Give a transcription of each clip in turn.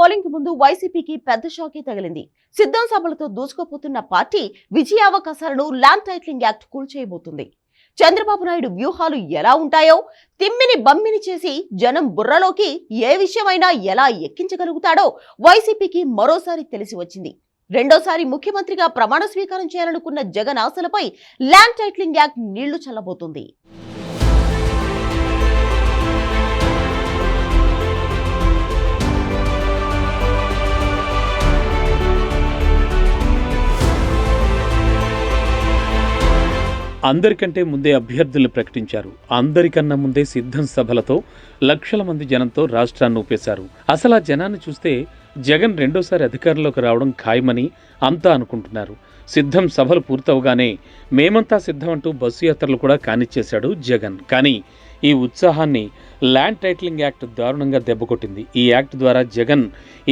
Polling ముందు వైసీపీకి పెద్ద షాకే తగిలింది. సిద్ధం సభలతో దూసుకుపోతున్న పార్టీ విజయావకాశాలను ల్యాండ్ టైట్లింగ్ యాక్ట్ కూల్చేయబోతుంది. చంద్రబాబు నాయుడు వ్యూహాలు ఎలా ఉంటాయో తిమ్మిని బమ్మిని చేసి జనం బుర్రలోకి ఏ విషయమైనా ఎలా ఎక్కించగలుగుతాడో వైసీపీకి మరోసారి తెలిసి వచ్చింది. రెండోసారి ముఖ్యమంత్రిగా ప్రమాణ స్వీకారం చేయాలనుకున్న జగన్ ఆశలపై ల్యాండ్ టైట్లింగ్ యాక్ట్ నీళ్ళు చల్లబోతుంది. అందరికంటే ముందే అభ్యర్థులు ప్రకటించారు. అందరికన్నా ముందే సిద్ధం సభలతో లక్షల మంది జనంతో రాష్ట్రాన్ని ఊపేశారు. అసలు ఆ జనాన్ని చూస్తే జగన్ రెండోసారి అధికారంలోకి రావడం ఖాయమని అంతా అనుకుంటున్నారు. సిద్ధం సభలు పూర్తవగానే మేమంతా సిద్ధం అంటూ బస్సు యాత్రలు కూడా కానిచ్చేశాడు జగన్. కానీ ఈ ఉత్సాహాన్ని ల్యాండ్ టైటిలింగ్ యాక్ట్ దారుణంగా దెబ్బకొట్టింది. ఈ యాక్ట్ ద్వారా జగన్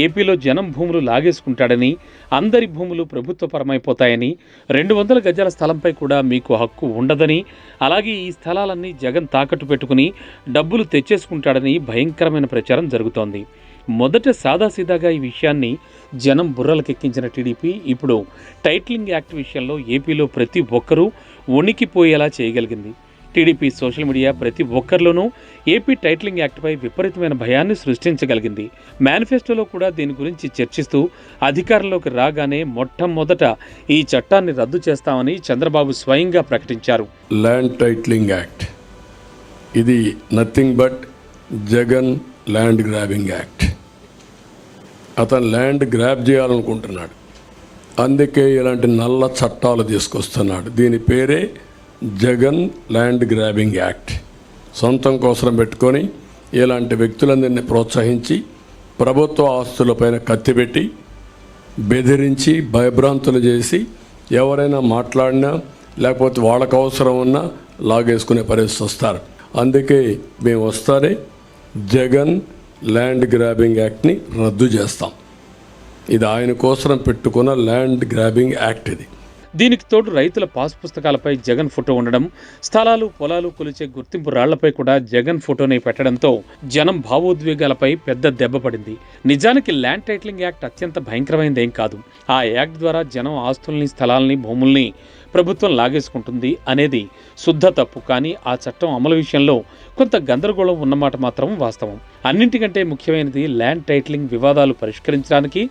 ఏపీలో జనం భూములు లాగేసుకుంటాడని అందరి భూములు ప్రభుత్వపరమైపోతాయని రెండు వందల గజాల స్థలంపై కూడా మీకు హక్కు ఉండదని అలాగే ఈ స్థలాలన్నీ జగన్ తాకట్టు పెట్టుకుని డబ్బులు తెచ్చేసుకుంటాడని భయంకరమైన ప్రచారం జరుగుతోంది. మొదట సాదాసీదాగా ఈ విషయాన్ని జనం బుర్రలకెక్కించిన టీడీపీ ఇప్పుడు టైటిలింగ్ యాక్ట్ విషయంలో ఏపీలో ప్రతి ఒక్కరూ వణికిపోయేలా చేయగలిగింది. టీడీపీ సోషల్ మీడియా ప్రతి ఒక్కరిలోనూ ఏపీ టైటిలింగ్ యాక్ట్పై విపరీతమైన భయాన్ని సృష్టించగలిగింది. మేనిఫెస్టోలో కూడా దీని గురించి చర్చిస్తూ అధికారంలోకి రాగానే మొట్టమొదట ఈ చట్టాన్ని రద్దు చేస్తామని చంద్రబాబు స్వయంగా ప్రకటించారు. Land titling act. ఇది nothing but Jagan land grabbing act. అతను ల్యాండ్ గ్రాబ్ చేయాలనుకుంటున్నాడు. అందుకే ఇలాంటి నల్ల చట్టాలు తీసుకొస్తున్నాడు. దీని పేరే జగన్ ల్యాండ్ గ్రాబింగ్ యాక్ట్. సొంతం కోసం పెట్టుకొని ఇలాంటి వ్యక్తులందరినీ ప్రోత్సహించి ప్రభుత్వ ఆస్తులపైన కత్తిపెట్టి బెదిరించి భయభ్రాంతులు చేసి ఎవరైనా మాట్లాడినా లేకపోతే వాళ్ళకు అవసరం ఉన్నా లాగేసుకునే పరిస్థితి వస్తారు. అందుకే మేము వస్తారే జగన్ ల్యాండ్ గ్రాబింగ్ యాక్ట్ని రద్దు చేస్తాం. ఇది ఆయన కోసం పెట్టుకున్న ల్యాండ్ గ్రాబింగ్ యాక్ట్ ఇది. దీనికి తోడు రైతుల పాస్ పుస్తకాలపై జగన్ ఫోటో ఉండడం స్థలాలు పొలాలు కొలిచే గుర్తింపు రాళ్ళపై కూడా జగన్ ఫోటోని పెట్టడంతో జనం భావోద్వేగాలపై పెద్ద దెబ్బ పడింది. నిజానికి ల్యాండ్ టైటిలింగ్ యాక్ట్ అత్యంత భయంకరమైనదేం కాదు. ఆ యాక్ట్ ద్వారా జనం ఆస్తుల్ని స్థలాల్ని భూముల్ని ప్రభుత్వం లాగేసుకుంటుంది అనేది శుద్ధ తప్పు. కానీ ఆ చట్టం అమలు విషయంలో కొంత గందరగోళం ఉన్నమాట మాత్రం వాస్తవం. అన్నింటికంటే ముఖ్యమైనది ల్యాండ్ టైటిలింగ్ వివాదాలు పరిష్కరించడానికి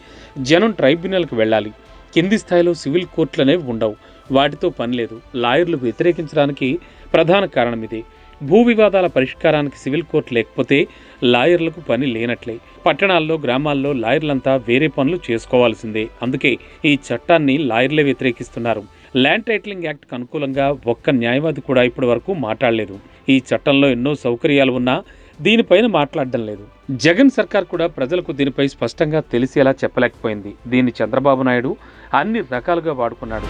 జనం ట్రైబ్యునల్కి వెళ్ళాలి. కింది స్థాయిలో సివిల్ కోర్టులు అనేవి ఉండవు. వాటితో పని లేదు. లాయర్లు వ్యతిరేకించడానికి ప్రధాన కారణం ఇదే. భూ వివాదాల పరిష్కారానికి సివిల్ కోర్టు లేకపోతే లాయర్లకు పని లేనట్లే. పట్టణాల్లో గ్రామాల్లో లాయర్లంతా వేరే పనులు చేసుకోవాల్సిందే. అందుకే ఈ చట్టాన్ని లాయర్లే వ్యతిరేకిస్తున్నారు. ల్యాండ్ టైటిలింగ్ యాక్ట్కు అనుకూలంగా ఒక్క న్యాయవాది కూడా ఇప్పటి వరకు మాట్లాడలేదు. ఈ చట్టంలో ఎన్నో సౌకర్యాలు ఉన్నా దీనిపైన మాట్లాడడం లేదు. జగన్ సర్కార్ కూడా ప్రజలకు దీనిపై స్పష్టంగా తెలిసేలా చెప్పలేకపోయింది. దీన్ని చంద్రబాబు నాయుడు అన్ని రకాలుగా వాడుకున్నాడు.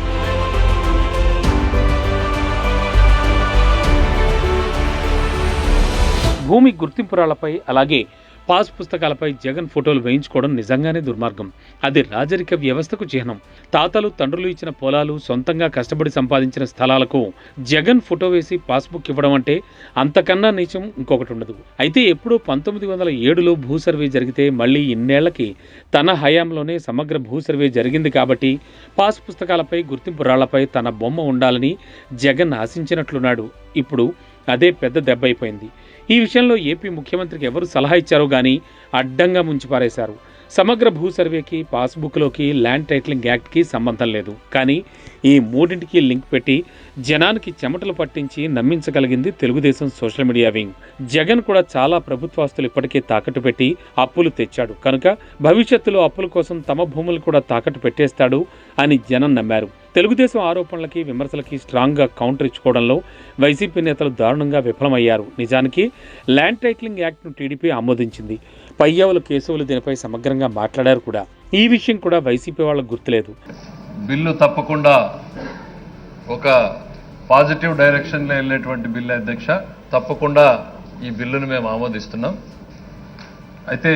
భూమి గుర్తింపురాలపై అలాగే పాస్ పుస్తకాలపై జగన్ ఫోటోలు వేయించుకోవడం నిజంగానే దుర్మార్గం. అది రాజరిక వ్యవస్థకు చిహ్నం. తాతలు తండ్రులు ఇచ్చిన పొలాలు సొంతంగా కష్టపడి సంపాదించిన స్థలాలకు జగన్ ఫోటో వేసి పాస్బుక్ ఇవ్వడం అంటే అంతకన్నా నీచం ఇంకొకటి ఉండదు. అయితే ఎప్పుడో పంతొమ్మిది వందల ఏడులో భూ సర్వే జరిగితే మళ్ళీ ఇన్నేళ్ళకి తన హయాంలోనే సమగ్ర భూ సర్వే జరిగింది కాబట్టి పాస్ పుస్తకాలపై గుర్తింపు రాళ్ళపై తన బొమ్మ ఉండాలని జగన్ ఆశించినట్లున్నాడు. ఇప్పుడు అదే పెద్ద దెబ్బ అయిపోయింది. ఈ విషయంలో ఏపీ ముఖ్యమంత్రికి ఎవరు సలహా ఇచ్చారో కానీ అడ్డంగా ముంచిపారేశారు. సమగ్ర భూ సర్వేకి పాస్బుక్లోకి ల్యాండ్ టైటిలింగ్ యాక్ట్కి సంబంధం లేదు. కానీ ఈ మూడింటికి లింక్ పెట్టి జనానికి చెమటలు పట్టించి నమ్మించగలిగింది Telugudesam social media wing. Jagan కూడా చాలా ప్రభుత్వాస్తులు ఇప్పటికే తాకట్టు పెట్టి అప్పులు తెచ్చాడు. కనుక భవిష్యత్తులో అప్పుల కోసం తమ భూములు కూడా తాకట్టు పెట్టేస్తాడు అని జనం నమ్మారు. తెలుగుదేశం ఆరోపణలకి విమర్శలకి స్ట్రాంగ్గా కౌంటర్ ఇచ్చుకోవడంలో వైసీపీ నేతలు దారుణంగా విఫలమయ్యారు. నిజానికి ల్యాండ్ టైటిలింగ్ యాక్ట్ను టీడీపీ ఆమోదించింది. పయ్యావుల కేశవులు దీనిపై సమగ్రంగా మాట్లాడారు కూడా. ఈ విషయం కూడా వైసీపీ వాళ్ళకు గుర్తులేదు. బిల్లు తప్పకుండా ఒక పాజిటివ్ డైరెక్షన్లో వెళ్ళేటువంటి బిల్లు అధ్యక్ష తప్పకుండా ఈ బిల్లును మేము ఆమోదిస్తున్నాం. అయితే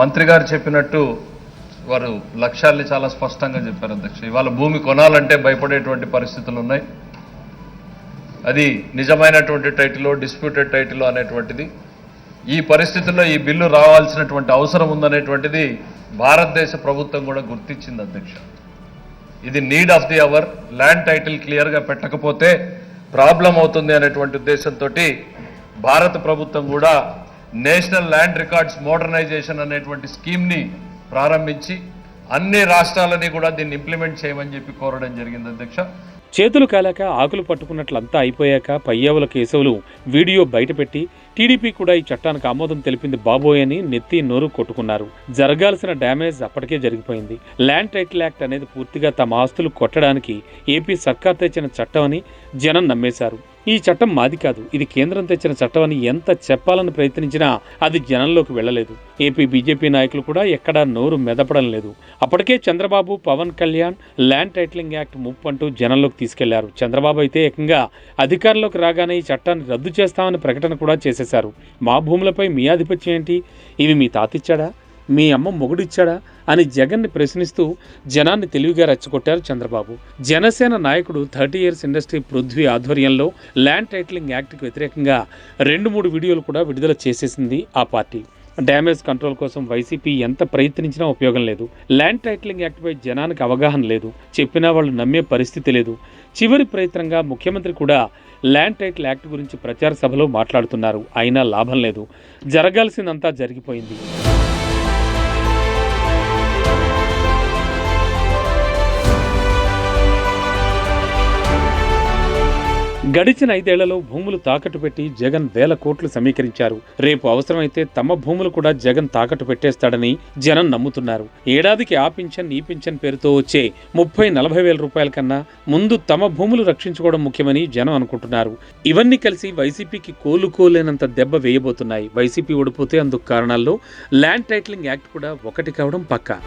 మంత్రి గారు చెప్పినట్టు వారు లక్ష్యాల్ని చాలా స్పష్టంగా చెప్పారు అధ్యక్ష. ఇవాళ భూమి కొనాలంటే భయపడేటువంటి పరిస్థితులు ఉన్నాయి. అది నిజమైనటువంటి టైటిలో డిస్ప్యూటెడ్ టైటిల్ అనేటువంటిది. ఈ పరిస్థితుల్లో ఈ బిల్లు రావాల్సినటువంటి అవసరం ఉందనేటువంటిది భారతదేశ ప్రభుత్వం కూడా గుర్తించింది అధ్యక్ష. ఇది need of the hour land title క్లియర్గా పెట్టకపోతే ప్రాబ్లం అవుతుంది అనేటువంటి ఉద్దేశంతో భారత ప్రభుత్వం కూడా నేషనల్ ల్యాండ్ రికార్డ్స్ మోడర్నైజేషన్ అనేటువంటి స్కీమ్ని ప్రారంభించి అన్ని రాష్ట్రాలని కూడా దీన్ని ఇంప్లిమెంట్ చేయమని చెప్పి కోరడం జరిగింది అధ్యక్ష. చేతులు కాలాక ఆకులు పట్టుకున్నట్లంతా అయిపోయాక పయ్యావుల కేశవులు వీడియో బయటపెట్టి టీడీపీ కూడా ఈ చట్టానికి ఆమోదం తెలిపింది బాబోయ్ అని నెత్తి నోరు కొట్టుకున్నారు. జరగాల్సిన డ్యామేజ్ అప్పటికే జరిగిపోయింది. ల్యాండ్ టైటిల్ యాక్ట్ అనేది పూర్తిగా తమ ఆస్తులు కొట్టడానికి ఏపీ సర్కార్ తెచ్చిన చట్టం అని జనం నమ్మేశారు. ఈ చట్టం మాది కాదు. ఇది కేంద్రం తెచ్చిన చట్టం అని ఎంత చెప్పాలని ప్రయత్నించినా అది జనంలోకి వెళ్ళలేదు. ఏపీ బీజేపీ నాయకులు కూడా ఎక్కడా నోరు మెదపడం లేదు. అప్పటికే Chandrababu Pawan Kalyan land titling act ముప్పు అంటూ జనంలోకి తీసుకెళ్ళారు. చంద్రబాబు అయితే ఏకంగా అధికారంలోకి రాగానే ఈ చట్టాన్ని రద్దు చేస్తామని ప్రకటన కూడా చేసేశారు. మా భూములపై మీ ఆధిపత్యం ఏంటి? ఇవి మీ తాతిచ్చాడా మీ అమ్మ మొగుడిచ్చాడా అని జగన్ని ప్రశ్నిస్తూ జనాన్ని తెలివిగా రెచ్చగొట్టారు చంద్రబాబు. జనసేన నాయకుడు థర్టీ ఇయర్స్ ఇండస్ట్రీ పృథ్వీ ఆధ్వర్యంలో ల్యాండ్ టైటిలింగ్ యాక్ట్కి వ్యతిరేకంగా రెండు మూడు వీడియోలు కూడా విడుదల చేసేసింది ఆ పార్టీ. డ్యామేజ్ కంట్రోల్ కోసం వైసీపీ ఎంత ప్రయత్నించినా ఉపయోగం లేదు. ల్యాండ్ టైటిలింగ్ యాక్ట్పై జనానికి అవగాహన లేదు. చెప్పినా వాళ్ళు నమ్మే పరిస్థితి లేదు. చివరి ప్రయత్నంగా ముఖ్యమంత్రి కూడా ల్యాండ్ టైటిల్ యాక్ట్ గురించి ప్రచార సభలో మాట్లాడుతున్నారు. అయినా లాభం లేదు. జరగాల్సిందంతా జరిగిపోయింది. గడిచిన ఐదేళ్ళలో భూములు తాకట్టు పెట్టి జగన్ వేల కోట్లు సమీకరించారు. రేపు అవసరమైతే తమ భూములు కూడా జగన్ తాకట్టు పెట్టేస్తాడని జనం నమ్ముతున్నారు. ఏడాదికి ఆ పింఛన్ ఈ పింఛన్ పేరుతో వచ్చే ముప్పై నలభై వేల రూపాయల కన్నా ముందు తమ భూములు రక్షించుకోవడం ముఖ్యమని జనం అనుకుంటున్నారు. ఇవన్నీ కలిసి వైసీపీకి కోలుకోలేనంత దెబ్బ వేయబోతున్నాయి. వైసీపీ ఓడిపోతే అందుకు కారణాల్లో ల్యాండ్ టైటిలింగ్ యాక్ట్ కూడా ఒకటి కావడం పక్కా.